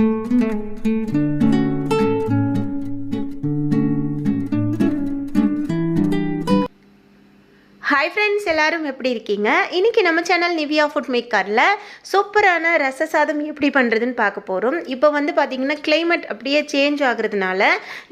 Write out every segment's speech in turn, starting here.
thank you hi friends எல்லாரும் எப்படி இருக்கீங்க? இன்றைக்கி நம்ம சேனல் நிவியா ஃபுட் மேக்கரில் சூப்பரான ரச சாதம் எப்படி பண்ணுறதுன்னு பார்க்க போகிறோம் இப்போ வந்து பார்த்திங்கன்னா கிளைமேட் அப்படியே சேஞ்ச் ஆகுறதுனால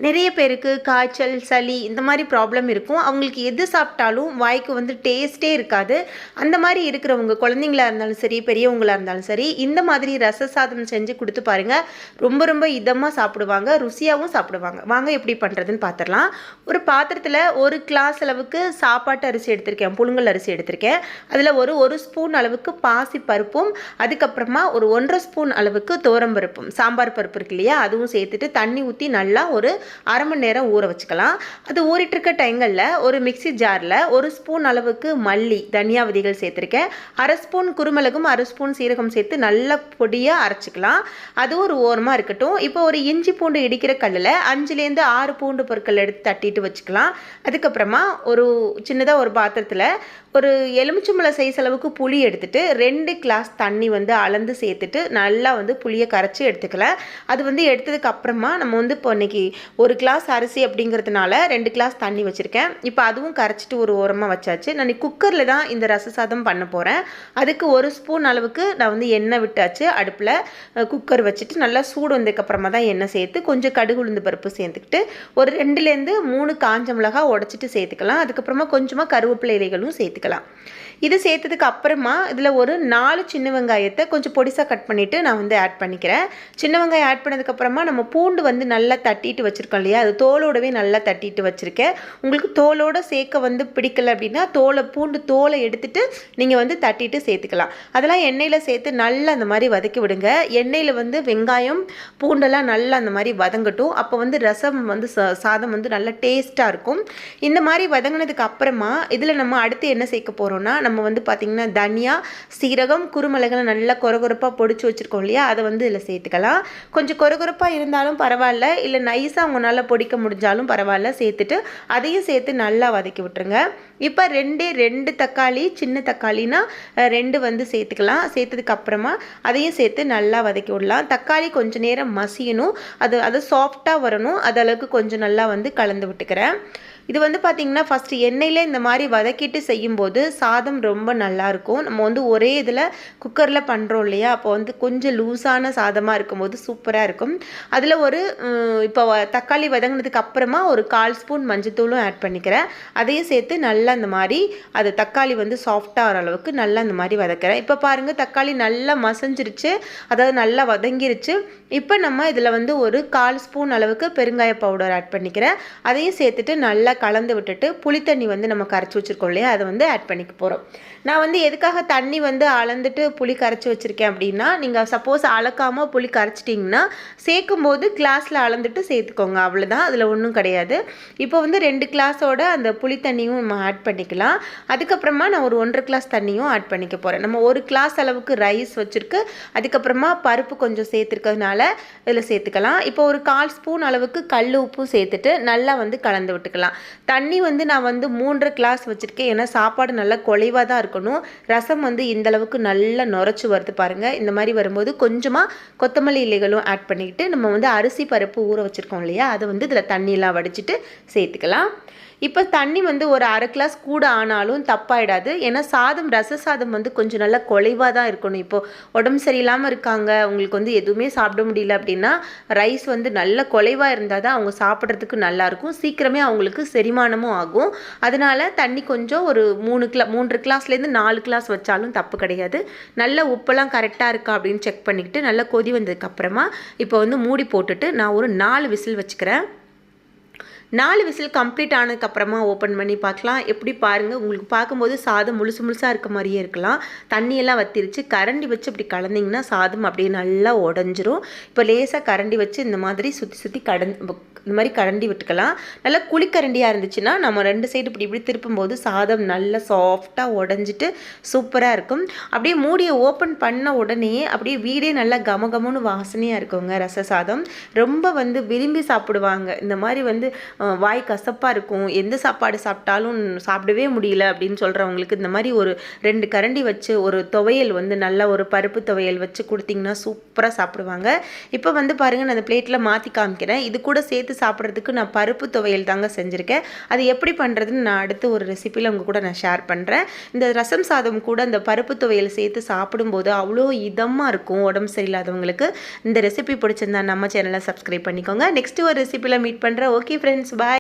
நிறைய பேருக்கு காய்ச்சல் சளி இந்த மாதிரி ப்ராப்ளம் இருக்கும். அவங்களுக்கு எது சாப்பிட்டாலும் வாய்க்கு வந்து டேஸ்ட்டே இருக்காது. அந்த மாதிரி இருக்கிறவங்க குழந்தைங்களா இருந்தாலும் சரி பெரியவங்களா இருந்தாலும் சரி இந்த மாதிரி ரச சாதம் செஞ்சு கொடுத்து பாருங்கள் ரொம்ப ரொம்ப இதமாக சாப்பிடுவாங்க ருசியாகவும் சாப்பிடுவாங்க. வாங்க எப்படி பண்ணுறதுன்னு பார்த்துடலாம் ஒரு பாத்திரத்தில் ஒரு கிளாஸ் அளவுக்கு சாப்பாட்டு அரிசி எடுத்திருக்கேன் புழுங்கல் அரிசி எடுத்திருக்கேன். அதில் ஒரு ஒரு ஸ்பூன் அளவுக்கு பாசி பருப்பும் அதுக்கப்புறமா ஒரு ஒன்றரை ஸ்பூன் அளவுக்கு துவரம் பருப்பும். சாம்பார் பருப்பு இருக்கு இல்லையா அதுவும் சேர்த்துட்டு தண்ணி ஊற்றி நல்லா ஒரு அரை மணி நேரம் ஊற வச்சுக்கலாம். அது ஊறிட்டுருக்க டைங்களில் ஒரு மிக்ஸி ஜாரில் ஒரு ஸ்பூன் அளவுக்கு மல்லி தனியா விதைகள் சேர்த்துருக்கேன். அரை ஸ்பூன் குருமிளகும் அரை ஸ்பூன் சீரகம் சேர்த்து நல்லா பொடியாக அரைச்சிக்கலாம். அது ஒரு ஓரமாக இருக்கட்டும். இப்போ ஒரு இஞ்சி பூண்டு இடிக்கிற கல்லில் அஞ்சுலேருந்து ஆறு பூண்டு பொருட்கள் எடுத்து தட்டிட்டு வச்சுக்கலாம். அதுக்கப்புறமா ஒரு சின்னதாக ஒரு பாத்திரத்தில் ஒரு எலுமிச்சம்பழ சைஸ் அளவுக்கு புளி எடுத்துகிட்டு ரெண்டு கிளாஸ் தண்ணி வந்து அளந்து சேர்த்துட்டு நல்லா வந்து புளியை கரைச்சி எடுத்துக்கலாம் அது வந்து எடுத்ததுக்கு அப்புறமா நம்ம வந்து இப்போ இன்றைக்கி ஒரு கிளாஸ் அரிசி அப்படிங்கிறதுனால ரெண்டு கிளாஸ் தண்ணி வச்சுருக்கேன். இப்போ அதுவும் கரைச்சிட்டு ஒரு ஓரமாக வச்சாச்சு. நான் குக்கரில் தான் இந்த ரச சாதம் பண்ண போகிறேன் அதுக்கு ஒரு ஸ்பூன் அளவுக்கு நான் வந்து எண்ணெய் விட்டாச்சு. அடுப்பில் குக்கர் வச்சுட்டு நல்லா சூடு வந்ததுக்கப்புறமா தான் எண்ணெய் சேர்த்து கொஞ்சம் கடுகு உளுந்து பருப்பு சேர்த்துக்கிட்டு ஒரு ரெண்டுலேருந்து மூணு காஞ்ச மிளகா உடச்சிட்டு சேர்த்துக்கலாம். அதுக்கப்புறமா கொஞ்சமாக கருவேப்பிலை இலைகளும் சேர்த்துக்கலாம். இது சேர்த்ததுக்கு அப்புறமா இதில் ஒரு நாலு சின்ன வெங்காயத்தை கொஞ்சம் பொடிசாக கட் பண்ணிவிட்டு நான் வந்து ஆட் பண்ணிக்கிறேன். சின்ன வெங்காயம் ஆட் பண்ணதுக்கப்புறமா நம்ம பூண்டு வந்து நல்லா தட்டிட்டு வச்சுருக்கோம் இல்லையா? அது தோலோடவே நல்லா தட்டிட்டு வச்சுருக்கேன். உங்களுக்கு தோலோட சேர்க்க வந்து பிடிக்கல அப்படின்னா தோலை பூண்டு தோலை எடுத்துட்டு நீங்கள் வந்து தட்டிட்டு சேர்த்துக்கலாம். அதெல்லாம் எண்ணெயில் சேர்த்து நல்லா அந்த மாதிரி வதக்கி விடுங்க. எண்ணெயில் வந்து வெங்காயம் பூண்டெல்லாம் நல்லா அந்த மாதிரி வதங்கட்டும். அப்போ வந்து ரசம் வந்து சா- சாதம் வந்து நல்லா டேஸ்ட்டாக இருக்கும். இந்த மாதிரி வதங்கினதுக்கு அப்புறமா இதில் நம்ம நம்ம அடுத்து என்ன சேர்க்க போகிறோம்னா நம்ம வந்து பார்த்திங்கன்னா தனியா சீரகம் குறுமிளகளை நல்லா கொரகொரப்பாக பொடிச்சு வச்சுருக்கோம் இல்லையா? அதை வந்து இதில் சேர்த்துக்கலாம். கொஞ்சம் கொரகொரப்பாக இருந்தாலும் பரவாயில்ல. இல்லை நைஸாக உங்களால் பொடிக்க முடிஞ்சாலும் பரவாயில்ல. சேர்த்துட்டு அதையும் சேர்த்து நல்லா வதக்கி விட்டுருங்க. இப்போ ரெண்டே ரெண்டு தக்காளி சின்ன தக்காளினா ரெண்டு வந்து சேர்த்துக்கலாம். சேர்த்ததுக்கு அப்புறமா அதையும் சேர்த்து நல்லா வதக்கி விடலாம். தக்காளி கொஞ்சம் நேரம் மசியணும். அது அது சாஃப்டாக வரணும். அது அளவுக்கு கொஞ்சம் நல்லா வந்து கலந்து விட்டுக்கிறேன். இது வந்து பார்த்திங்கன்னா ஃபஸ்ட்டு எண்ணெயில் இந்த மாதிரி வதக்கிட்டு செய்யும்போது சாதம் ரொம்ப நல்லாயிருக்கும் நம்ம வந்து ஒரே இதில் குக்கரில் பண்ணுறோம் இல்லையா? அப்போ வந்து கொஞ்சம் லூஸான சாதமாக இருக்கும்போது சூப்பராக இருக்கும். அதில் ஒரு இப்போ வ- தக்காளி வதங்கினதுக்கு அப்புறமா ஒரு கால் ஸ்பூன் மஞ்சத்தூளும் ஆட் பண்ணிக்கிறேன். அதையும் சேர்த்து நல்லா இந்த மாதிரி அது தக்காளி வந்து சாஃப்டாக வர அளவுக்கு நல்லா இந்த மாதிரி வதக்கிறேன். இப்போ பாருங்கள் தக்காளி நல்லா மசஞ்சிருச்சு. அதாவது நல்லா வதங்கிருச்சு. இப்போ நம்ம இதில் வந்து ஒரு கால் ஸ்பூன் அளவுக்கு பெருங்காய பவுடர் ஆட் பண்ணிக்கிறேன். அதையும் சேர்த்துட்டு நல்லா கலந்து விட்டுட்டு புளித்தண்ணி வந்து நம்ம கரைச்சி வச்சுருக்கோம் இல்லையா? அதை வந்து ஆட் பண்ணிக்க போகிறோம் நான் வந்து எதுக்காக தண்ணி வந்து அளந்துட்டு புளி கரைச்சி வச்சுருக்கேன் அப்படின்னா நீங்கள் சப்போஸ் அளக்காமல் புளி கரைச்சிட்டிங்கன்னா சேர்க்கும் போது கிளாஸில் அளந்துட்டு சேர்த்துக்கோங்க. அவ்வளோதான் அதில் ஒன்றும் கிடையாது. இப்போ வந்து ரெண்டு கிளாஸோட அந்த புளி தண்ணியும் நம்ம ஆட் பண்ணிக்கலாம். அதுக்கப்புறமா நான் ஒரு ஒன்றரை கிளாஸ் தண்ணியும் ஆட் பண்ணிக்க போகிறேன் நம்ம ஒரு கிளாஸ் அளவுக்கு ரைஸ் வச்சுருக்கு. அதுக்கப்புறமா பருப்பு கொஞ்சம் சேர்த்துருக்கிறதுனால இதில் சேர்த்துக்கலாம். இப்போ ஒரு கால் ஸ்பூன் அளவுக்கு கல் உப்பும் சேர்த்துட்டு நல்லா வந்து கலந்து விட்டுக்கலாம். தண்ணி வந்து நான் வந்து மூன்றரை கிளாஸ் வச்சுருக்கேன். ஏன்னா சாப்பாடு நல்லா குலைவாக தான் இருக்கணும். ரசம் வந்து இந்த அளவுக்கு நல்லா நுரைச்சி வருது பாருங்கள் இந்த மாதிரி வரும்போது கொஞ்சமாக கொத்தமல்லி இலைகளும் ஆட் பண்ணிக்கிட்டு நம்ம வந்து அரிசி பருப்பு ஊற வச்சுருக்கோம் இல்லையா? அதை வந்து இதில் தண்ணியெல்லாம் வடிச்சிட்டு சேர்த்துக்கலாம். இப்போ தண்ணி வந்து ஒரு அரை கிளாஸ் கூட ஆனாலும் தப்பாயிடாது. ஏன்னா சாதம் ரச சாதம் வந்து கொஞ்சம் நல்லா குலைவாக தான் இருக்கணும். இப்போ உடம்பு சரியில்லாமல் இருக்காங்க. உங்களுக்கு வந்து எதுவுமே சாப்பிட முடியல அப்படின்னா ரைஸ் வந்து நல்ல குலைவாக இருந்தால் தான் அவங்க சாப்பிட்றதுக்கு நல்லாயிருக்கும் சீக்கிரமே அவங்களுக்கு செரிமானமும் ஆகும். அதனால் தண்ணி கொஞ்சம் ஒரு மூணு கிளா மூன்று கிளாஸ்லேருந்து நாலு கிளாஸ் வச்சாலும் தப்பு கிடையாது. நல்ல உப்பெல்லாம் கரெக்டாக இருக்கா அப்படின்னு செக் பண்ணிக்கிட்டு நல்லா கொதி வந்ததுக்கப்புறமா இப்போ வந்து மூடி போட்டுட்டு நான் ஒரு நாலு விசில் வச்சுக்கிறேன். நாலு விசில் கம்ப்ளீட் ஆனதுக்கப்புறமா ஓப்பன் பண்ணி பார்க்கலாம். எப்படி பாருங்கள் உங்களுக்கு பார்க்கும்போது சாதம் முழுசு முழுசாக இருக்க மாதிரியே இருக்கலாம். தண்ணியெல்லாம் வத்திருச்சு. கரண்டி வச்சு இப்படி கலந்திங்கன்னா சாதம் அப்படியே நல்லா உடஞ்சிரும். இப்போ லேசாக கரண்டி வச்சு இந்த மாதிரி சுற்றி சுற்றி கடன் இந்த மாதிரி கரண்டி விட்டுக்கலாம். நல்லா குழிக்கரண்டியாக இருந்துச்சுன்னா நம்ம ரெண்டு சைடு இப்படி இப்படி திருப்பும்போது சாதம் நல்லா சாஃப்டாக உடஞ்சிட்டு சூப்பராக இருக்கும். அப்படியே மூடியை ஓப்பன் பண்ண உடனே அப்படியே வீடே நல்லா கம கமன்னு வாசனையாக இருக்குங்க ரச சாதம். ரொம்ப வந்து விரும்பி சாப்பிடுவாங்க. இந்த மாதிரி வந்து வாய் கசப்பாக இருக்கும். எந்த சாப்பாடு சாப்பிட்டாலும் சாப்பிடவே முடியல அப்படின்னு சொல்கிறவங்களுக்கு இந்த மாதிரி ஒரு ரெண்டு கரண்டி வச்சு ஒரு துவையல் வந்து நல்ல ஒரு பருப்பு துவையல் வச்சு கொடுத்தீங்கன்னா சூப்பராக சாப்பிடுவாங்க. இப்போ வந்து பாருங்கள் நான் அந்த பிளேட்டில் மாற்றி காமிக்கிறேன். இது கூட சேர்த்து சாப்பிட்றதுக்கு நான் பருப்பு துவையல் தாங்க செஞ்சுருக்கேன். அது எப்படி பண்ணுறதுன்னு நான் அடுத்து ஒரு ரெசிப்பியில் உங்கள் கூட நான் ஷேர் பண்ணுறேன் இந்த ரசம் சாதம் கூட அந்த பருப்பு துவையல் சேர்த்து சாப்பிடும்போது அவ்வளோ இதமாக இருக்கும் உடம்பு சரியில்லாதவங்களுக்கு. இந்த ரெசிபி பிடிச்சிருந்தா நம்ம சேனலை சப்ஸ்கிரைப் பண்ணிக்கோங்க. நெக்ஸ்ட் ஒரு ரெசிப்பியில் மீட் பண்ணுறேன் ஓகே ஃப்ரெண்ட்ஸ் ஃப்ரெண்ட்ஸ் பாய்